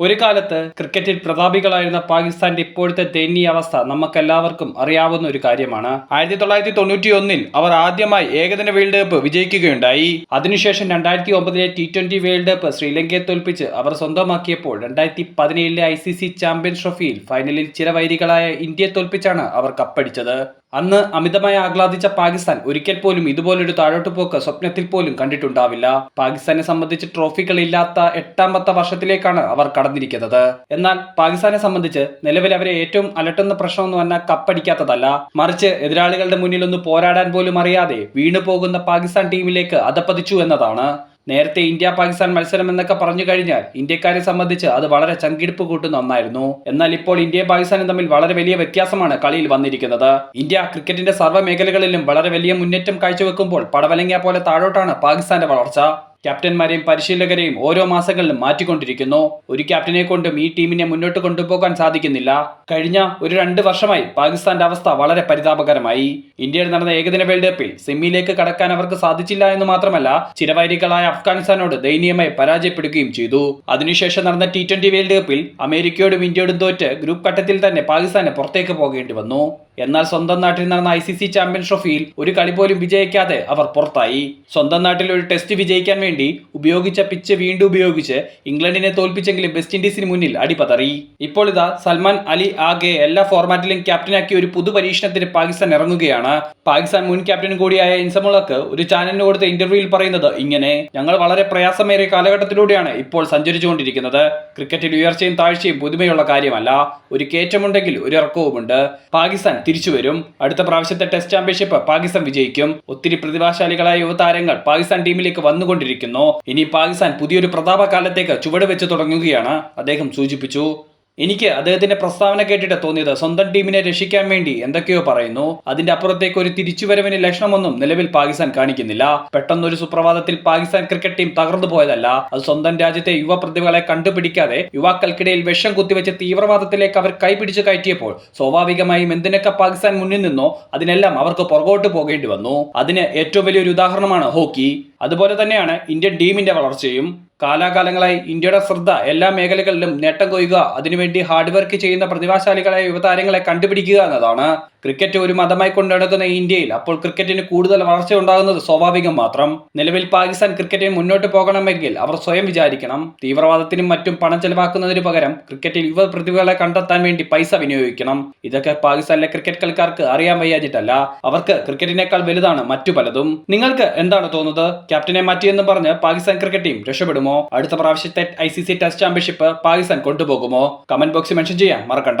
ഒരു കാലത്ത് ക്രിക്കറ്റിൽ പ്രതാപികളായിരുന്ന പാകിസ്ഥാന്റെ ഇപ്പോഴത്തെ ദയനീയ അവസ്ഥ നമുക്കെല്ലാവർക്കും അറിയാവുന്ന ഒരു കാര്യമാണ്. ആയിരത്തി തൊള്ളായിരത്തി തൊണ്ണൂറ്റി ഒന്നിൽ അവർ ആദ്യമായി ഏകദിന വേൾഡ് കപ്പ് വിജയിക്കുകയുണ്ടായി. അതിനുശേഷം രണ്ടായിരത്തി ഒമ്പതിലെ ടി ട്വന്റി വേൾഡ് കപ്പ് ശ്രീലങ്കയെ തോൽപ്പിച്ച് അവർ സ്വന്തമാക്കിയപ്പോൾ രണ്ടായിരത്തി പതിനേഴിലെ ഐ സി സി ചാമ്പ്യൻസ് ട്രോഫിയിൽ ഫൈനലിൽ ചില വൈരികളായ ഇന്ത്യയെ തോൽപ്പിച്ചാണ് അവർ കപ്പടിച്ചത്. അന്ന് അമിതമായി ആഹ്ലാദിച്ച പാകിസ്ഥാൻ ഒരിക്കൽ പോലും ഇതുപോലൊരു താഴോട്ട് പോക്ക് സ്വപ്നത്തിൽ പോലും കണ്ടിട്ടുണ്ടാവില്ല. പാകിസ്ഥാനെ സംബന്ധിച്ച് ട്രോഫികൾ ഇല്ലാത്ത എട്ടാമത്തെ വർഷത്തിലേക്കാണ് അവർ കടന്നിരിക്കുന്നത്. എന്നാൽ പാകിസ്ഥാനെ സംബന്ധിച്ച് നിലവിൽ അവരെ ഏറ്റവും അലട്ടുന്ന പ്രശ്നം എന്ന് പറഞ്ഞാൽ കപ്പടിക്കാത്തതല്ല. മറിച്ച് എതിരാളികളുടെ മുന്നിൽ ഒന്ന് പോരാടാൻ പോലും അറിയാതെ വീണു പോകുന്ന പാകിസ്ഥാൻ ടീമിലേക്ക് അതപ്പതിച്ചു എന്നതാണ്. നേരത്തെ ഇന്ത്യ പാകിസ്ഥാൻ മത്സരം എന്നൊക്കെ പറഞ്ഞു കഴിഞ്ഞാൽ ഇന്ത്യക്കാരെ സംബന്ധിച്ച് അത് വളരെ ചങ്കിടിപ്പ് കൂട്ടുന്ന ഒന്നായിരുന്നു. എന്നാൽ ഇപ്പോൾ ഇന്ത്യ പാകിസ്ഥാനും തമ്മിൽ വളരെ വലിയ വ്യത്യാസമാണ് കളിയിൽ വന്നിരിക്കുന്നത്. ഇന്ത്യ ക്രിക്കറ്റിന്റെ സർവ മേഖലകളിലും വളരെ വലിയ മുന്നേറ്റം കാഴ്ചവെക്കുമ്പോൾ പടവലങ്ങിയ പോലെ താഴോട്ടാണ് പാകിസ്ഥാന്റെ വളർച്ച. ക്യാപ്റ്റന്മാരെയും പരിശീലകരെയും ഓരോ മാസങ്ങളിലും മാറ്റിക്കൊണ്ടിരിക്കുന്നു. ഒരു ക്യാപ്റ്റനെ കൊണ്ടും ഈ ടീമിനെ മുന്നോട്ട് കൊണ്ടുപോകാൻ സാധിക്കുന്നില്ല. കഴിഞ്ഞ ഒരു രണ്ട് വർഷമായി പാകിസ്ഥാന്റെ അവസ്ഥ വളരെ പരിതാപകരമായി. ഇന്ത്യയിൽ നടന്ന ഏകദിന വേൾഡ് കപ്പിൽ സെമിയിലേക്ക് കടക്കാൻ അവർക്ക് സാധിച്ചില്ല എന്ന് മാത്രമല്ല ചിരവൈരികളായ അഫ്ഗാനിസ്ഥാനോട് ദയനീയമായി പരാജയപ്പെടുകയും ചെയ്തു. അതിനുശേഷം നടന്ന ടി ട്വന്റി വേൾഡ് കപ്പിൽ അമേരിക്കയോടും ഇന്ത്യയോടും തോറ്റ് ഗ്രൂപ്പ് ഘട്ടത്തിൽ തന്നെ പാകിസ്ഥാനെ പുറത്തേക്ക് പോകേണ്ടി വന്നു. എന്നാൽ സ്വന്തം നാട്ടിൽ നടന്ന ഐ സി സി ചാമ്പ്യൻസ് ട്രോഫിയിൽ ഒരു കളി പോലും വിജയിക്കാതെ അവർ പുറത്തായി. സ്വന്തം നാട്ടിൽ ഒരു ടെസ്റ്റ് വിജയിക്കാൻ വേണ്ടി ഉപയോഗിച്ച പിച്ച് വീണ്ടും ഉപയോഗിച്ച് ഇംഗ്ലണ്ടിനെ തോൽപ്പിച്ചെങ്കിലും വെസ്റ്റ് ഇൻഡീസിന് മുന്നിൽ അടിപതറി. ഇപ്പോൾ ഇതാ സൽമാൻ അലി ആകെ എല്ലാ ഫോർമാറ്റിലും ക്യാപ്റ്റനാക്കി ഒരു പുതു പരീക്ഷണത്തിന് പാകിസ്ഥാൻ ഇറങ്ങുകയാണ്. പാകിസ്ഥാൻ മുൻ ക്യാപ്റ്റൻ കൂടിയായ ഇൻസമുളക്ക് ഒരു ചാനലിന് കൊടുത്ത ഇന്റർവ്യൂവിൽ പറയുന്നത് ഇങ്ങനെ. ഞങ്ങൾ വളരെ പ്രയാസമേറിയ കാലഘട്ടത്തിലൂടെയാണ് ഇപ്പോൾ സഞ്ചരിച്ചുകൊണ്ടിരിക്കുന്നത്. ക്രിക്കറ്റിൽ ഉയർച്ചയും താഴ്ചയും പുതുമയുള്ള കാര്യമല്ല. ഒരു കയറ്റമുണ്ടെങ്കിൽ ഒരു ഇറക്കവുമുണ്ട്. പാകിസ്ഥാൻ തിരിച്ചുവരും അടുത്ത പ്രാവശ്യത്തെ ടെസ്റ്റ് ചാമ്പ്യൻഷിപ്പ് പാകിസ്ഥാൻ വിജയിക്കും. ഒത്തിരി പ്രതിഭാശാലികളായ യുവതാരങ്ങൾ പാകിസ്ഥാൻ ടീമിലേക്ക് വന്നുകൊണ്ടിരിക്കുന്നു. ഇനി പാകിസ്ഥാൻ പുതിയൊരു പ്രതാപ കാലത്തേക്ക് ചുവട് വെച്ച് തുടങ്ങുകയാണ് അദ്ദേഹം സൂചിപ്പിച്ചു. എനിക്ക് അദ്ദേഹത്തിന്റെ പ്രസ്താവന കേട്ടിട്ട് തോന്നിയത്. സ്വന്തം ടീമിനെ രക്ഷിക്കാൻ വേണ്ടി എന്തൊക്കെയോ പറയുന്നു. അതിന്റെ അപ്പുറത്തേക്ക് ഒരു തിരിച്ചുവരവിന് ലക്ഷണമൊന്നും നിലവിൽ പാകിസ്ഥാൻ കാണിക്കുന്നില്ല. പെട്ടെന്നൊരു സുപ്രഭാതത്തിൽ പാകിസ്ഥാൻ ക്രിക്കറ്റ് ടീം തകർന്നു പോയതല്ല. അത് സ്വന്തം രാജ്യത്തെ യുവ പ്രതിഭകളെ കണ്ടുപിടിക്കാതെ യുവാക്കൾക്കിടയിൽ വിഷം കുത്തിവെച്ച് തീവ്രവാദത്തിലേക്ക് അവർ കൈപിടിച്ചു കയറ്റിയപ്പോൾ സ്വാഭാവികമായും എന്തിനൊക്കെ പാകിസ്ഥാൻ മുന്നിൽ നിന്നോ അതിനെല്ലാം അവർക്ക് പുറകോട്ട് പോകേണ്ടി വന്നു. അതിന് ഏറ്റവും വലിയൊരു ഉദാഹരണമാണ് ഹോക്കി. അതുപോലെ തന്നെയാണ് ഇന്ത്യൻ ടീമിന്റെ വളർച്ചയും. കാലാകാലങ്ങളായി ഇന്ത്യയുടെ ശ്രദ്ധ എല്ലാ മേഖലകളിലും നേട്ടം കൊയ്യുക അതിനുവേണ്ടി ഹാർഡ് വർക്ക് ചെയ്യുന്ന പ്രതിഭാശാലികളായ യുവതാരങ്ങളെ കണ്ടുപിടിക്കുക എന്നതാണ് ക്രിക്കറ്റ് ഒരു മതമായി കൊണ്ടുനടക്കുന്ന ഇന്ത്യയിൽ അപ്പോൾ ക്രിക്കറ്റിന് കൂടുതൽ വളർച്ച ഉണ്ടാകുന്നത് സ്വാഭാവികം മാത്രം. നിലവിൽ പാകിസ്ഥാൻ ക്രിക്കറ്റിന് മുന്നോട്ട് പോകണമെങ്കിൽ അവർ സ്വയം വിചാരിക്കണം. തീവ്രവാദത്തിനും മറ്റും പണം ചെലവാക്കുന്നതിന് പകരം ക്രിക്കറ്റിൽ യുവ പ്രതിഭകളെ കണ്ടെത്താൻ വേണ്ടി പൈസ വിനിയോഗിക്കണം. ഇതൊക്കെ പാകിസ്ഥാനിലെ ക്രിക്കറ്റ് കളിക്കാർക്ക് അറിയാൻ വയ്യാഞ്ഞിട്ടല്ല. അവർക്ക് ക്രിക്കറ്റിനേക്കാൾ വലുതാണ് മറ്റു പലതും. നിങ്ങൾക്ക് എന്താണ് തോന്നുന്നത്? ക്യാപ്റ്റനെ മാറ്റിയെന്ന് പറഞ്ഞ് പാകിസ്ഥാൻ ക്രിക്കറ്റ് ടീം രക്ഷപ്പെടുമോ? അടുത്ത പ്രാവശ്യത്തെ I C C test championship Pakistan കൊണ്ടുപോകുമോ? Comment ബോക്സിൽ മെൻഷൻ ചെയ്യാൻ മറക്കണ്ട.